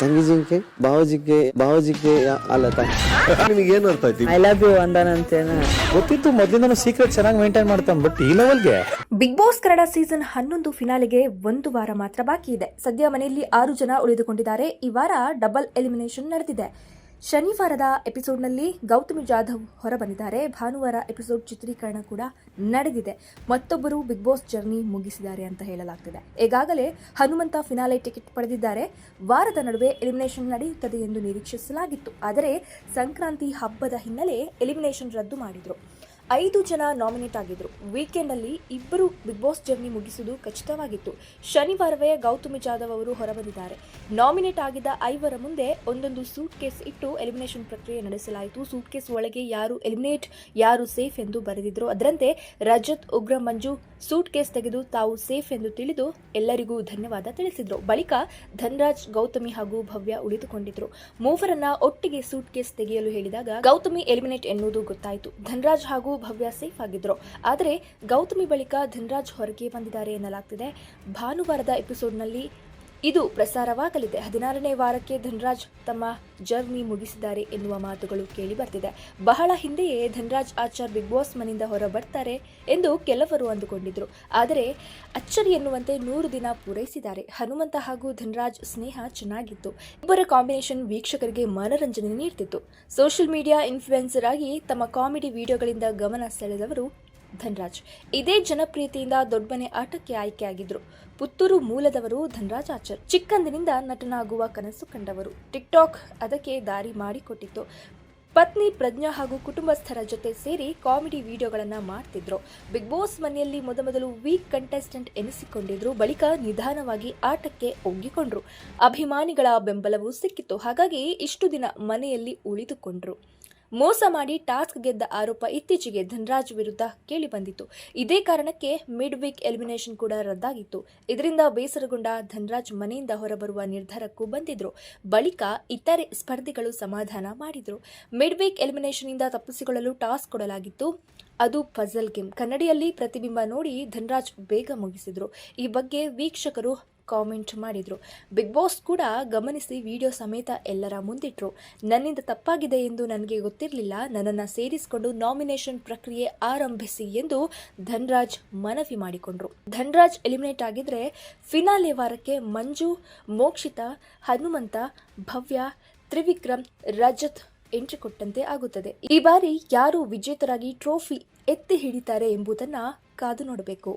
ತಂಗಿ ಜಿಂಕೆ ಬಾವಜಿಗೆ ಬಾವಜಿಗೆ ಅಲ್ಲ ತ- ಏನು ಅರ್ಥ ಆಯ್ತು? ಐ ಲವ್ ಯು ಅಂದಾನಂತೇನ ಗೊತ್ತಿತ್ತು ಮೊದಲಿಂದನೂ ಸೀಕ್ರೆಟ್ ಚೆನ್ನಾಗಿ ಮೇಂಟೈನ್ ಮಾಡ್ತಾನೆ ಬಟ್ ಈ ಲೆವೆಲ್ಗೆ ಬಿಗ್ ಬಾಸ್ ಕನ್ನಡ ಸೀಸನ್ ಹನ್ನೊಂದು ಫಿನಾಲೆಗೆ ಒಂದು ವಾರ ಮಾತ್ರ ಬಾಕಿ ಇದೆ. ಸದ್ಯ ಮನೆಯಲ್ಲಿ ಆರು ಜನ ಉಳಿದುಕೊಂಡಿದ್ದಾರೆ. ಈ ವಾರ ಡಬಲ್ ಎಲಿಮಿನೇಷನ್ ನಡೆದಿದೆ. ಶನಿವಾರದ ಎಪಿಸೋಡ್ನಲ್ಲಿ ಗೌತಮಿ ಜಾಧವ್ ಹೊರಬಂದಿದ್ದಾರೆ. ಭಾನುವಾರ ಎಪಿಸೋಡ್ ಚಿತ್ರೀಕರಣ ಕೂಡ ನಡೆದಿದೆ. ಮತ್ತೊಬ್ಬರು ಬಿಗ್ ಬಾಸ್ ಜರ್ನಿ ಮುಗಿಸಿದ್ದಾರೆ ಅಂತ ಹೇಳಲಾಗ್ತಿದೆ. ಈಗಾಗಲೇ ಹನುಮಂತ ಫಿನಾಲೆ ಟಿಕೆಟ್ ಪಡೆದಿದ್ದಾರೆ. ವಾರದ ನಡುವೆ ಎಲಿಮಿನೇಷನ್ ನಡೆಯುತ್ತದೆ ಎಂದು ನಿರೀಕ್ಷಿಸಲಾಗಿತ್ತು. ಆದರೆ ಸಂಕ್ರಾಂತಿ ಹಬ್ಬದ ಹಿನ್ನೆಲೆ ಎಲಿಮಿನೇಷನ್ ರದ್ದು ಮಾಡಿದ್ರು. ಐದು ಜನ ನಾಮಿನೇಟ್ ಆಗಿದ್ರು. ವೀಕೆಂಡಲ್ಲಿ ಇಬ್ಬರು ಬಿಗ್ ಬಾಸ್ ಜರ್ನಿ ಮುಗಿಸುವುದು ಖಚಿತವಾಗಿತ್ತು. ಶನಿವಾರವೇ ಗೌತಮಿ ಜಾಧವ್ ಅವರು ಹೊರಬಂದಿದ್ದಾರೆ. ನಾಮಿನೇಟ್ ಆಗಿದ್ದ ಐವರ ಮುಂದೆ ಒಂದೊಂದು ಸೂಟ್ ಕೇಸ್ ಇಟ್ಟು ಎಲಿಮಿನೇಷನ್ ಪ್ರಕ್ರಿಯೆ ನಡೆಸಲಾಯಿತು. ಸೂಟ್ ಕೇಸ್ ಒಳಗೆ ಯಾರು ಎಲಿಮಿನೇಟ್, ಯಾರು ಸೇಫ್ ಎಂದು ಬರೆದಿದ್ರು. ಅದರಂತೆ ರಜತ್, ಉಗ್ರ, ಮಂಜು ಸೂಟ್ ಕೇಸ್ ತೆಗೆದು ತಾವು ಸೇಫ್ ಎಂದು ತಿಳಿದು ಎಲ್ಲರಿಗೂ ಧನ್ಯವಾದ ತಿಳಿಸಿದರು. ಬಳಿಕ ಧನ್ರಾಜ್, ಗೌತಮಿ ಹಾಗೂ ಭವ್ಯ ಉಳಿದುಕೊಂಡಿದ್ರು. ಮೂವರನ್ನ ಒಟ್ಟಿಗೆ ಸೂಟ್ ಕೇಸ್ ತೆಗೆಯಲು ಹೇಳಿದಾಗ ಗೌತಮಿ ಎಲಿಮಿನೇಟ್ ಎನ್ನುವುದು ಗೊತ್ತಾಯಿತು. ಧನ್ರಾಜ್ ಹಾಗೂ ಭವ್ಯ ಸೇಫ್ ಆಗಿದ್ರು. ಆದರೆ ಗೌತಮಿ ಬಳಿಕ ಧನ್ರಾಜ್ ಹೊರಗೆ ಬಂದಿದ್ದಾರೆ ಎನ್ನಲಾಗ್ತಿದೆ. ಭಾನುವಾರದ ಎಪಿಸೋಡ್ನಲ್ಲಿ ಇದು ಪ್ರಸಾರವಾಗಲಿದೆ. ಹದಿನಾರನೇ ವಾರಕ್ಕೆ ಧನ್ರಾಜ್ ತಮ್ಮ ಜರ್ನಿ ಮುಗಿಸಿದ್ದಾರೆ ಎನ್ನುವ ಮಾತುಗಳು ಕೇಳಿ ಬರ್ತಿದೆ. ಬಹಳ ಹಿಂದೆಯೇ ಧನ್ರಾಜ್ ಆಚಾರ್ ಬಿಗ್ ಬಾಸ್ ಮನೆಯಿಂದ ಹೊರ ಬರ್ತಾರೆ ಎಂದು ಕೆಲವರು ಅಂದುಕೊಂಡಿದ್ರು. ಆದರೆ ಅಚ್ಚರಿ ಎನ್ನುವಂತೆ ನೂರು ದಿನ ಪೂರೈಸಿದ್ದಾರೆ. ಹನುಮಂತ ಹಾಗೂ ಧನ್ರಾಜ್ ಸ್ನೇಹ ಚೆನ್ನಾಗಿತ್ತು. ಇಬ್ಬರ ಕಾಂಬಿನೇಷನ್ ವೀಕ್ಷಕರಿಗೆ ಮನರಂಜನೆ ನೀಡ್ತಿತ್ತು. ಸೋಷಿಯಲ್ ಮೀಡಿಯಾ ಇನ್ಫ್ಲುಯೆನ್ಸರ್ ಆಗಿ ತಮ್ಮ ಕಾಮಿಡಿ ವಿಡಿಯೋಗಳಿಂದ ಗಮನ ಸೆಳೆದವರು ಧನ್ರಾಜ್. ಇದೇ ಜನಪ್ರಿಯತೆಯಿಂದ ದೊಡ್ಡಮನೆ ಆಟಕ್ಕೆ ಆಯ್ಕೆಯಾಗಿದ್ರು. ಪುತ್ತೂರು ಮೂಲದವರು ಧನ್ರಾಜ್ ಆಚರ್. ಚಿಕ್ಕಂದಿನಿಂದ ನಟನಾಗುವ ಕನಸು ಕಂಡವರು. ಟಿಕ್ಟಾಕ್ ಅದಕ್ಕೆ ದಾರಿ ಮಾಡಿಕೊಟ್ಟಿತ್ತು. ಪತ್ನಿ ಪ್ರಜ್ಞಾ ಹಾಗೂ ಕುಟುಂಬಸ್ಥರ ಜೊತೆ ಸೇರಿ ಕಾಮಿಡಿ ವಿಡಿಯೋಗಳನ್ನು ಮಾಡ್ತಿದ್ರು. ಬಿಗ್ ಬಾಸ್ ಮನೆಯಲ್ಲಿ ಮೊದಮೊದಲು ವೀಕ್ ಕಂಟೆಸ್ಟೆಂಟ್ ಎನಿಸಿಕೊಂಡಿದ್ರು. ಬಳಿಕ ನಿಧಾನವಾಗಿ ಆಟಕ್ಕೆ ಒಗ್ಗಿಕೊಂಡ್ರು. ಅಭಿಮಾನಿಗಳ ಬೆಂಬಲವೂ ಸಿಕ್ಕಿತ್ತು. ಹಾಗಾಗಿ ಇಷ್ಟು ದಿನ ಮನೆಯಲ್ಲಿ ಉಳಿದುಕೊಂಡ್ರು. ಮೋಸ ಮಾಡಿ ಟಾಸ್ಕ್ ಗೆದ್ದ ಆರೋಪ ಇತ್ತೀಚೆಗೆ ಧನ್ರಾಜ್ ವಿರುದ್ಧ ಕೇಳಿಬಂದಿತ್ತು ಇದೇ ಕಾರಣಕ್ಕೆ ಮಿಡ್ ವೀಕ್ ಎಲಿಮಿನೇಷನ್ ಕೂಡ ರದ್ದಾಗಿತ್ತು. ಇದರಿಂದ ಬೇಸರಗೊಂಡ ಧನ್ರಾಜ್ ಮನೆಯಿಂದ ಹೊರಬರುವ ನಿರ್ಧಾರಕ್ಕೂ ಬಂದಿದ್ರು. ಬಳಿಕ ಇತರೆ ಸ್ಪರ್ಧಿಗಳು ಸಮಾಧಾನ ಮಾಡಿದ್ರು. ಮಿಡ್ ವೀಕ್ ಎಲಿಮಿನೇಷನ್ನಿಂದ ತಪ್ಪಿಸಿಕೊಳ್ಳಲು ಟಾಸ್ಕ್ ಕೊಡಲಾಗಿತ್ತು. ಅದು ಪಜಲ್ ಗೇಮ್ ಕನ್ನಡಿಯಲ್ಲಿ ಪ್ರತಿಬಿಂಬ ನೋಡಿ ಧನ್ರಾಜ್ ಬೇಗ ಮುಗಿಸಿದ್ರು. ಈ ಬಗ್ಗೆ ವೀಕ್ಷಕರು ಕಾಮೆಂಟ್ ಮಾಡಿದರು. ಬಿಗ್ ಬಾಸ್ ಕೂಡ ಗಮನಿಸಿ ವಿಡಿಯೋ ಸಮೇತ ಎಲ್ಲರ ಮುಂದಿಟ್ಟರು ನನ್ನಿಂದ ತಪ್ಪಾಗಿದೆ ಎಂದು ನನಗೆ ಗೊತ್ತಿರಲಿಲ್ಲ. ನನ್ನನ್ನು ಸೇರಿಸಿಕೊಂಡು ನಾಮಿನೇಷನ್ ಪ್ರಕ್ರಿಯೆ ಆರಂಭಿಸಿ ಎಂದು ಧನ್ರಾಜ್ ಮನವಿ ಮಾಡಿಕೊಂಡ್ರು. ಧನ್ರಾಜ್ ಎಲಿಮಿನೇಟ್ ಆಗಿದ್ರೆ ಫಿನಾಲೆ ವಾರಕ್ಕೆ ಮಂಜು, ಮೋಕ್ಷಿತ, ಹನುಮಂತ, ಭವ್ಯ, ತ್ರಿವಿಕ್ರಮ್, ರಜತ್ ಎಂಟ್ರಿ ಕೊಟ್ಟಂತೆ ಆಗುತ್ತದೆ. ಈ ಬಾರಿ ಯಾರು ವಿಜೇತರಾಗಿ ಟ್ರೋಫಿ ಎತ್ತಿ ಹಿಡಿತಾರೆ ಎಂಬುದನ್ನು ಕಾದು ನೋಡಬೇಕು.